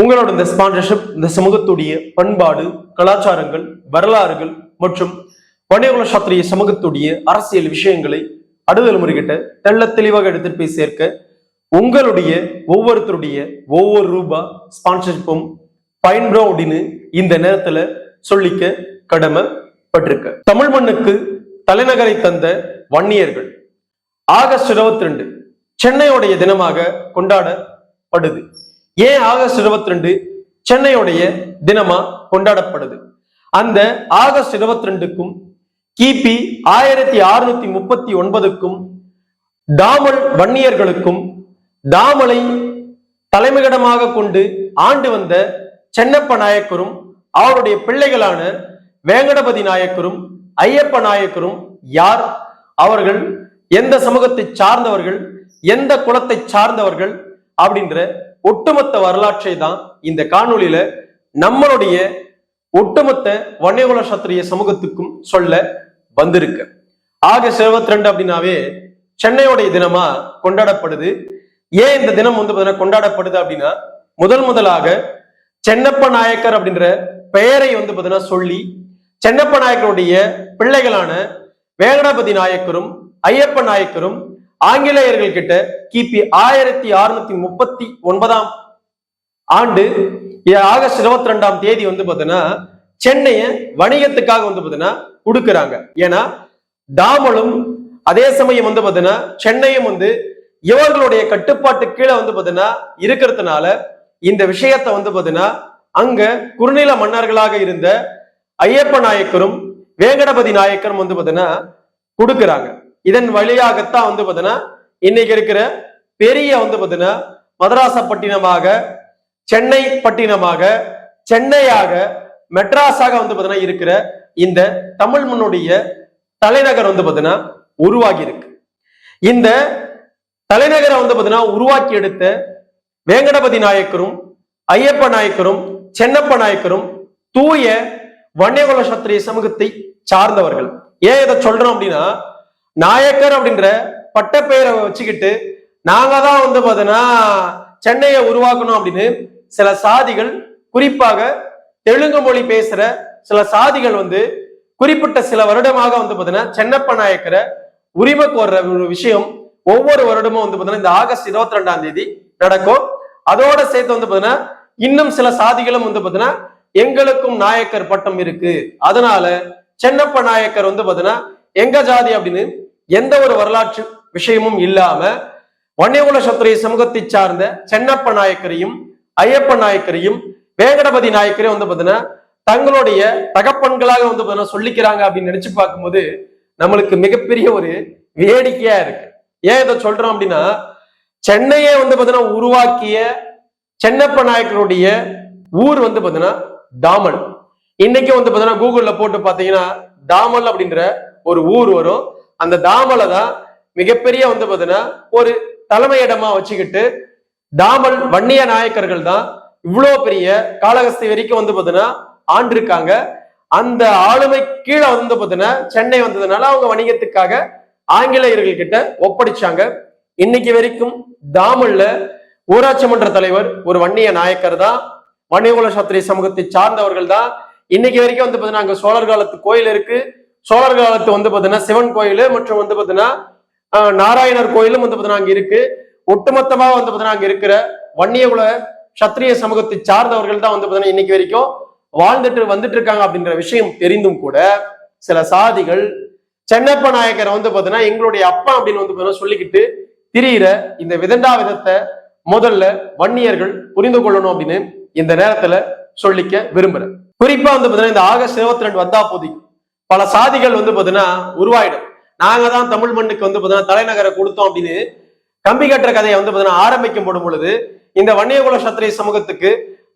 உங்களோட இந்த ஸ்பான்சர்ஷிப் இந்த சமூகத்துடைய பண்பாடு கலாச்சாரங்கள் வரலாறுகள் மற்றும் வணிககுல சாத்திரிய சமூகத்துடைய அரசியல் விஷயங்களை அடுதல் முறைகிட்ட தெள்ள தெளிவாக எடுத்துட்டு போய் சேர்க்க உங்களுடைய ஒவ்வொருத்தருடைய ஒவ்வொரு ரூபா ஸ்பான்சர்ஷிப்பும் பயன்படும் அப்படின்னு இந்த நேரத்துல சொல்லிக்க கடமைப்பட்டிருக்க. தமிழ் மண்ணுக்கு தலைநகரை தந்த வன்னியர்கள் ஆகஸ்ட் இருபத்தி ரெண்டு சென்னையுடைய தினமாக கொண்டாடப்படுது. ஏன் ஆகஸ்ட் இருபத்தி ரெண்டு சென்னையுடைய தினமா கொண்டாடப்படுது? அந்த ஆகஸ்ட் இருபத்தி ரெண்டுக்கும் கிபி ஆயிரத்தி அறுநூத்தி முப்பத்தி ஒன்பதுக்கும் டாமல் வன்னியர்களுக்கும் டாமலை தலைமையிடமாக கொண்டு ஆண்டு வந்த சென்னப்ப நாயக்கரும் அவருடைய பிள்ளைகளான வேங்கடபதி நாயக்கரும் ஐயப்ப நாயக்கரும் யார்? அவர்கள் எந்த சமூகத்தை சார்ந்தவர்கள்? எந்த குலத்தை சார்ந்தவர்கள்? அப்படின்ற ஒட்டுமொத்த வரலாற்றை தான் இந்த காணொலியில நம்மளுடைய ஒட்டுமொத்த வன்னியகுல சத்திரிய சமூகத்துக்கும் சொல்ல வந்திருக்கு. ஆகஸ்ட் இருபத்தி ரெண்டு அப்படின்னாவே சென்னையோடைய தினமா கொண்டாடப்படுது. ஏன் இந்த தினம் வந்து பார்த்தீங்கன்னா கொண்டாடப்படுது அப்படின்னா முதல் முதலாக சென்னப்ப நாயக்கர் அப்படின்ற பெயரை வந்து பாத்தீங்கன்னா சொல்லி சென்னப்ப நாயக்கருடைய பிள்ளைகளான வேங்கடாபதி நாயக்கரும் ஐயப்ப நாயக்கரும் ஆங்கிலேயர்கள் கிட்ட கிபி ஆயிரத்தி அறுநூத்தி முப்பத்தி ஒன்பதாம் ஆண்டு ஆகஸ்ட் இருபத்தி ரெண்டாம் தேதி வந்து பாத்தீங்கன்னா சென்னையை வணிகத்துக்காக வந்து பாத்தீங்கன்னா கொடுக்குறாங்க. ஏன்னா டாமலும் அதே சமயம் வந்து பாத்தீங்கன்னா சென்னையும் வந்து இவர்களுடைய கட்டுப்பாட்டு கீழே வந்து பாத்தீங்கன்னா இருக்கிறதுனால இந்த விஷயத்த வந்து பாத்தீங்கன்னா அங்க குறுநில மன்னர்களாக இருந்த ஐயப்ப நாயக்கரும் வேங்கடபதி நாயக்கரும் வந்து பாத்தீங்கன்னா கொடுக்குறாங்க. இதன் வழியாகத்தான் வந்து பார்த்தீங்கன்னா இன்னைக்கு இருக்கிற பெரிய வந்து பார்த்தீங்கன்னா மதராசப்பட்டினமாக சென்னை பட்டினமாக சென்னையாக மெட்ராஸாக வந்து பார்த்தீங்கன்னா இருக்கிற இந்த தமிழ் மண்ணுடைய தலைநகர் வந்து பார்த்தீங்கன்னா உருவாகி இருக்கு. இந்த தலைநகரை வந்து பார்த்தீங்கன்னா உருவாக்கி எடுத்த வேங்கடபதி நாயக்கரும் ஐயப்ப நாயக்கரும் சென்னப்ப நாயக்கரும் தூய வன்னியகுல சத்திரிய சமூகத்தை சார்ந்தவர்கள். ஏன் இதை சொல்றோம் அப்படின்னா நாயக்கர் அப்படின்ற பட்டப்பெயரை வச்சுக்கிட்டு நாங்க தான் வந்து பாத்தீங்கன்னா சென்னையை உருவாக்கணும் அப்படின்னு சில சாதிகள் குறிப்பாக தெலுங்கு மொழி பேசுற சில சாதிகள் வந்து குறிப்பிட்ட சில வருடமாக வந்து பார்த்தீங்கன்னா சென்னப்ப நாயக்கரை உரிமை கோர்ற ஒரு விஷயம் ஒவ்வொரு வருடமும் வந்து பார்த்தீங்கன்னா இந்த ஆகஸ்ட் இருபத்தி ரெண்டாம் தேதி நடக்கும். அதோட சேர்த்து வந்து பாத்தீங்கன்னா இன்னும் சில சாதிகளும் வந்து பார்த்தீங்கன்னா எங்களுக்கும் நாயக்கர் பட்டம் இருக்கு. அதனால சென்னப்ப நாயக்கர் வந்து பார்த்தீங்கன்னா எங்க ஜாதி அப்படின்னு எந்த ஒரு வரலாற்று விஷயமும் இல்லாம வன்னியகுல சத்திரிய சமூகத்தை சார்ந்த சென்னப்ப நாயக்கரையும் ஐயப்ப நாயக்கரையும் வேங்கடபதி நாயக்கரையும் வந்து பார்த்தீங்கன்னா தங்களுடைய தகப்பன்களாக வந்து பார்த்தீங்கன்னா சொல்லிக்கிறாங்க அப்படின்னு நினைச்சு பார்க்கும்போது நம்மளுக்கு மிகப்பெரிய ஒரு வேடிக்கையா இருக்கு. ஏன் இதை சொல்றோம் அப்படின்னா சென்னையை வந்து பார்த்தீங்கன்னா உருவாக்கிய சென்னப்ப நாயக்கருடைய ஊர் வந்து பார்த்தீங்கன்னா டாமல் இன்னைக்கு வந்து பார்த்தீங்கன்னா கூகுள்ல போட்டு பார்த்தீங்கன்னா டாமல் அப்படின்ற ஒரு ஊர் வரும். அந்த தாமலை தான் மிகப்பெரிய வந்து பார்த்தீங்கன்னா ஒரு தலைமையிடமா வச்சுக்கிட்டு தாமல் வன்னிய நாயக்கர்கள் தான் இவ்வளோ பெரிய காளகஸ்தி வரைக்கும் வந்து பார்த்தீங்கன்னா ஆண்டிருக்காங்க. அந்த ஆளுமை கீழே வந்து பார்த்தீங்கன்னா சென்னை வந்ததுனால அவங்க வணிகத்துக்காக ஆங்கிலேயர்கள் கிட்ட ஒப்படைச்சாங்க. இன்னைக்கு வரைக்கும் தாமல்ல ஊராட்சி மன்ற தலைவர் ஒரு வன்னிய நாயக்கர் தான் வன்னியகுல சாத்திரி சமூகத்தை சார்ந்தவர்கள் தான். இன்னைக்கு வரைக்கும் வந்து பார்த்தீங்கன்னா அங்கே சோழர் காலத்து கோயில் இருக்கு. சோழர் காலத்து வந்து பாத்தீங்கன்னா சிவன் கோயில் மற்றும் வந்து பாத்தீங்கன்னா நாராயணர் கோயிலும் வந்து பாத்தீங்கன்னா அங்க இருக்கு. ஒட்டுமொத்தமா வந்து பாத்தீங்கன்னா அங்க இருக்கிற வன்னியகுல சத்திரிய சமூகத்தை சார்ந்தவர்கள் தான் வந்து பாத்தீங்கன்னா இன்னைக்கு வரைக்கும் வாழ்ந்துட்டு வந்துட்டு இருக்காங்க அப்படின்ற விஷயம் தெரிந்தும் கூட சில சாதிகள் சென்னப்ப நாயக்கரை வந்து பாத்தீங்கன்னா எங்களுடைய அப்பா அப்படின்னு வந்து பாத்தீங்கன்னா சொல்லிக்கிட்டு திரியிற இந்த விதண்டா விதத்தை முதல்ல வன்னியர்கள் புரிந்து கொள்ளணும் அப்படின்னு இந்த நேரத்துல சொல்லிக்க விரும்புறேன். குறிப்பா வந்து பாத்தீங்கன்னா இந்த ஆகஸ்ட் இருபத்தி ரெண்டு வந்தா போதிக்கும் பல சாதிகள் வந்து பார்த்தீங்கன்னா உருவாயிடும். நாங்க தான் தமிழ் மண்ணுக்கு வந்து பார்த்தீங்கன்னா தலைநகரை கொடுத்தோம் அப்படின்னு கம்பி கட்டுற கதையை வந்து பார்த்தீங்கன்னா ஆரம்பிக்கும் போடும் பொழுது இந்த வன்னியகுல சத்திரிய சமூகத்துக்கு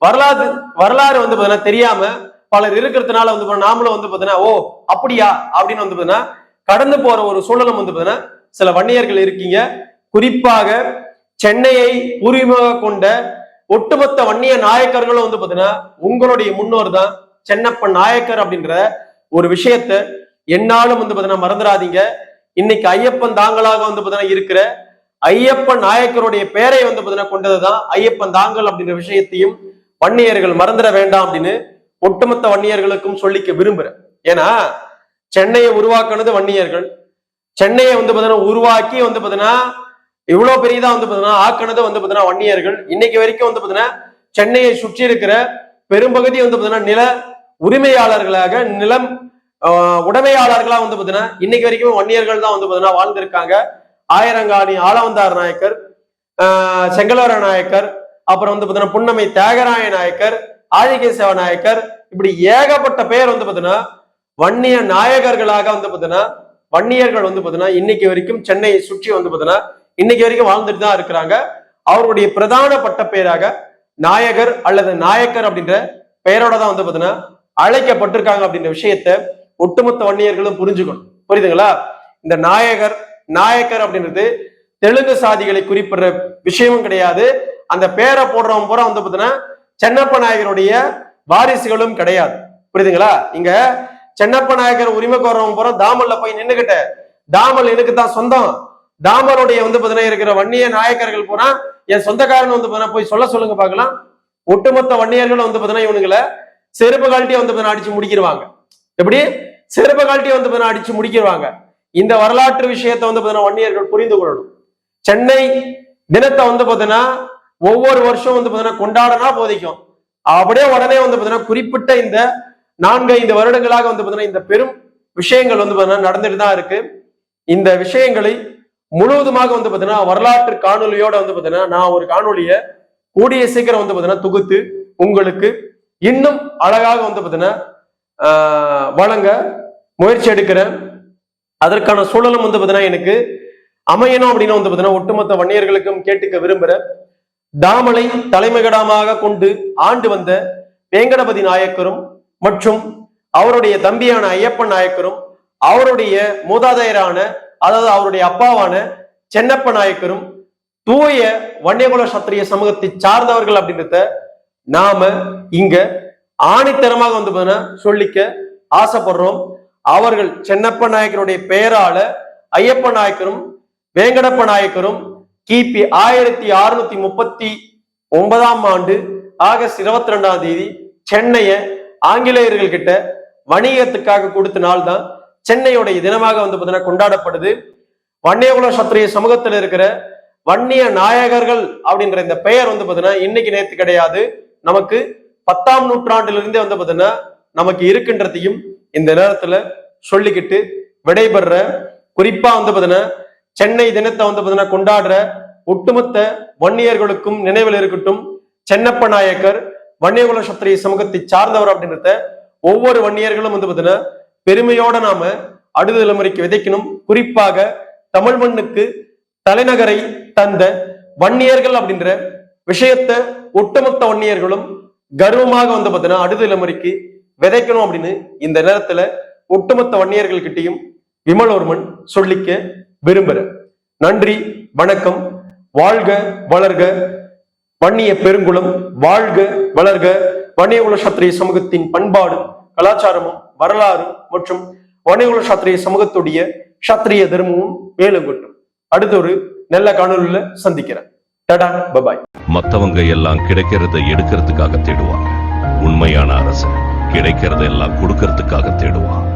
வரலாறு வரலாறு வந்து பார்த்தீங்கன்னா தெரியாம பலர் இருக்கிறதுனால வந்து நாமளும் வந்து பார்த்தீங்கன்னா ஓ அப்படியா அப்படின்னு வந்து பார்த்தீங்கன்னா கடந்து போற ஒரு சூழலும் வந்து பார்த்தீங்கன்னா சில வன்னியர்கள் இருக்கீங்க. குறிப்பாக சென்னையை பூர்வீகமாக கொண்ட ஒட்டுமொத்த வன்னிய நாயக்கர்களும் வந்து பார்த்தீங்கன்னா உங்களுடைய முன்னோர் தான் சென்னப்பன் நாயக்கர் அப்படின்ற ஒரு விஷயத்த என்னாலும் வந்து பாத்தீங்கன்னா மறந்துடாதீங்க. இன்னைக்கு ஐயப்பன் தாங்களாக வந்து பாத்தீங்கன்னா இருக்கிற ஐயப்பன் நாயக்கருடைய பெயரை வந்து பாத்தீங்கன்னா கொண்டதுதான் ஐயப்பன் தாங்கல் அப்படிங்கிற விஷயத்தையும் வன்னியர்கள் மறந்துட வேண்டாம் அப்படின்னு ஒட்டுமொத்த வன்னியர்களுக்கும் சொல்லிக்க விரும்புறேன் ஏன்னா சென்னையை உருவாக்குனது வன்னியர்கள். சென்னையை வந்து பாத்தீங்கன்னா உருவாக்கி வந்து பாத்தீங்கன்னா இவ்வளவு பெரியதா வந்து பாத்தீங்கன்னா ஆக்குனது வந்து பாத்தீங்கன்னா வன்னியர்கள். இன்னைக்கு வரைக்கும் வந்து பாத்தீங்கன்னா சென்னையை சுற்றி இருக்கிற பெரும்பகுதி வந்து பாத்தீங்கன்னா நில உரிமையாளர்களாக நிலம் உடமையாளர்களா வந்து பாத்தீங்கன்னா இன்னைக்கு வரைக்கும் வன்னியர்கள் தான் வந்து பாத்தீங்கன்னா வாழ்ந்திருக்காங்க. ஆயிரங்காணி ஆளவந்தார் நாயக்கர் செங்கலோர நாயக்கர் அப்புறம் வந்து பாத்தீங்கன்னா புன்னமை தியாகராய நாயக்கர் ஆதிகேசவ நாயக்கர் இப்படி ஏகப்பட்ட பேர் வந்து பாத்தீங்கன்னா வன்னிய நாயகர்களாக வந்து பாத்தீங்கன்னா வன்னியர்கள் வந்து பாத்தீங்கன்னா இன்னைக்கு வரைக்கும் சென்னையை சுற்றி வந்து பாத்தீங்கன்னா இன்னைக்கு வரைக்கும் வாழ்ந்துட்டு தான் இருக்கிறாங்க. அவருடைய பிரதான பட்ட பெயராக நாயகர் அல்லது நாயக்கர் அப்படின்ற பெயரோட தான் வந்து பாத்தீங்கன்னா அழைக்கப்பட்டிருக்காங்க அப்படின்ற விஷயத்த ஒட்டுமொத்த வன்னியர்களும் புரிஞ்சுக்கணும். புரியுதுங்களா? இந்த நாயகர் நாயக்கர் அப்படின்றது தெலுங்கு சாதிகளை குறிப்பிடுற விஷயமும் கிடையாது. அந்த பேரை போடுறவங்க பூரா வந்து பாத்தீங்கன்னா சென்னப்ப நாயகருடைய வாரிசுகளும் கிடையாது. புரியுதுங்களா? இங்க சென்னப்ப நாயகர் உரிமை கோரவங்க பூரா தாமல்ல போய் நின்னுகிட்ட. தாமல் எனக்கு தான் சொந்தம்? தாமருடைய வந்து பாத்தீங்கன்னா இருக்கிற வன்னிய நாயக்கர்கள் பூரா என் சொந்தக்காரன் வந்து பாத்தீங்கன்னா போய் சொல்ல சொல்லுங்க பார்க்கலாம். ஒட்டுமொத்த வன்னியர்களும் வந்து பாத்தீங்கன்னா இவனுங்களை செருப்பு கால்ட்டியை வந்து பார்த்தீங்கன்னா அடிச்சு முடிக்கிடுவாங்க எப்படி? செருப்பு கால்ட்டியை வந்து பார்த்தீங்கன்னா அடிச்சு முடிக்கிறாங்க இந்த வரலாற்று விஷயத்தை வந்து பார்த்தீங்கன்னா வன்னியர்கள் புரிந்து கொள்ளணும் சென்னை தினத்தை வந்து பார்த்தீங்கன்னா ஒவ்வொரு வருஷம் வந்து பார்த்தீங்கன்னா கொண்டாடனா போதிக்கும் அப்படியே உடனே வந்து பார்த்தீங்கன்னா குறிப்பிட்ட இந்த நான்கு ஐந்து வருடங்களாக வந்து பார்த்தீங்கன்னா இந்த பெரும் விஷயங்கள் வந்து பார்த்தீங்கன்னா நடந்துட்டு தான் இருக்கு இந்த விஷயங்களை முழுவதுமாக வந்து பார்த்தீங்கன்னா வரலாற்று காணொலியோட வந்து பார்த்தீங்கன்னா நான் ஒரு காணொலியை கூடிய சீக்கிரம் வந்து பார்த்தீங்கன்னா தொகுத்து உங்களுக்கு இன்னும் அழகாக வந்து பார்த்தீங்கன்னா ஆஹ், வழங்க முயற்சி எடுக்கிறேன். அதற்கான சூழலும் வந்து பார்த்தீங்கன்னா எனக்கு அமையணும் அப்படின்னு வந்து பார்த்தீங்கன்னா ஒட்டுமொத்த வன்னியர்களுக்கும் கேட்டுக்க விரும்புகிறேன் தாமலை தலைமையிடமாக கொண்டு ஆண்டு வந்த வேங்கடபதி நாயக்கரும் மற்றும் அவருடைய தம்பியான ஐயப்பன் நாயக்கரும் அவருடைய மூதாதையரான அதாவது அவருடைய அப்பாவான சென்னப்ப நாயக்கரும் தூய வன்னியகுல சத்திரிய சமூகத்தை சார்ந்தவர்கள் அப்படின்றத நாம இங்க ஆணித்தரமாக வந்து பாத்தீங்கன்னா சொல்லிக்க ஆசைப்படுறோம். அவர்கள் சென்னப்ப நாயக்கருடைய பெயரால ஐயப்ப நாயக்கரும் வேங்கடப்ப நாயக்கரும் கிபி ஆயிரத்தி அறுநூத்தி முப்பத்தி ஒன்பதாம் ஆண்டு ஆகஸ்ட் இருபத்தி ரெண்டாம் தேதி சென்னையை ஆங்கிலேயர்கள் கிட்ட வணிகத்துக்காக கொடுத்த நாள் தான் சென்னையுடைய தினமாக வந்து பார்த்தீங்கன்னா கொண்டாடப்படுது. வன்னியகுல சத்திரிய சமூகத்தில் இருக்கிற வன்னிய நாயகர்கள் அப்படின்ற இந்த பெயர் வந்து பார்த்தீங்கன்னா இன்னைக்கு நேற்று கிடையாது. நமக்கு பத்தாம் நூற்றாண்டிலிருந்தே வந்து பார்த்தீங்கன்னா நமக்கு இருக்கின்றதையும் இந்த நேரத்துல சொல்லிக்கிட்டு விடைபெற குறிப்பா வந்து பாத்தீங்கன்னா சென்னை தினத்தை வந்து பாத்தீங்கன்னா கொண்டாடுற ஒட்டுமொத்த வன்னியர்களுக்கும் நினைவில் இருக்கட்டும் சென்னப்ப நாயக்கர் வன்னியகுல சத்திரிய சமூகத்தை சார்ந்தவர் அப்படின்றத ஒவ்வொரு வன்னியர்களும் வந்து பாத்தீங்கன்னா பெருமையோட நாம அடுத்த தலைமுறைக்கு விதைக்கணும். குறிப்பாக தமிழ் மண்ணுக்கு தலைநகரை தந்த வன்னியர்கள் அப்படின்ற விஷயத்த ஒட்டுமொத்த வன்னியர்களும் கர்வமாக வந்து பாத்தீங்கன்னா அடுத்த தலைமுறைக்கு விதைக்கணும் அப்படின்னு இந்த நேரத்துல ஒட்டுமொத்த வன்னியர்கள்கிட்டையும் விமலோர்மன் சொல்லிக்க விரும்புறேன் நன்றி வணக்கம் வாழ்க வளர்க வன்னிய பெருங்குளம் வாழ்க வளர்க வன்னியகுல சத்திரிய சமூகத்தின் பண்பாடும் கலாச்சாரமும் வரலாறும் மற்றும் வன்னியகுல சத்திரிய சமூகத்துடைய சத்திரிய தர்மமும் மேலும் கொட்டும் அடுத்த ஒரு நல்ல காணொலியில சந்திக்கிறேன். டடா பபாய். மத்தவங்க எல்லாம் கிடைக்கிறத எடுக்கிறதுக்காக தேடுவாங்க. உண்மையான கிடைக்கிறது கிடைக்கிறதெல்லாம் கொடுக்கறதுக்காக தேடுவான்.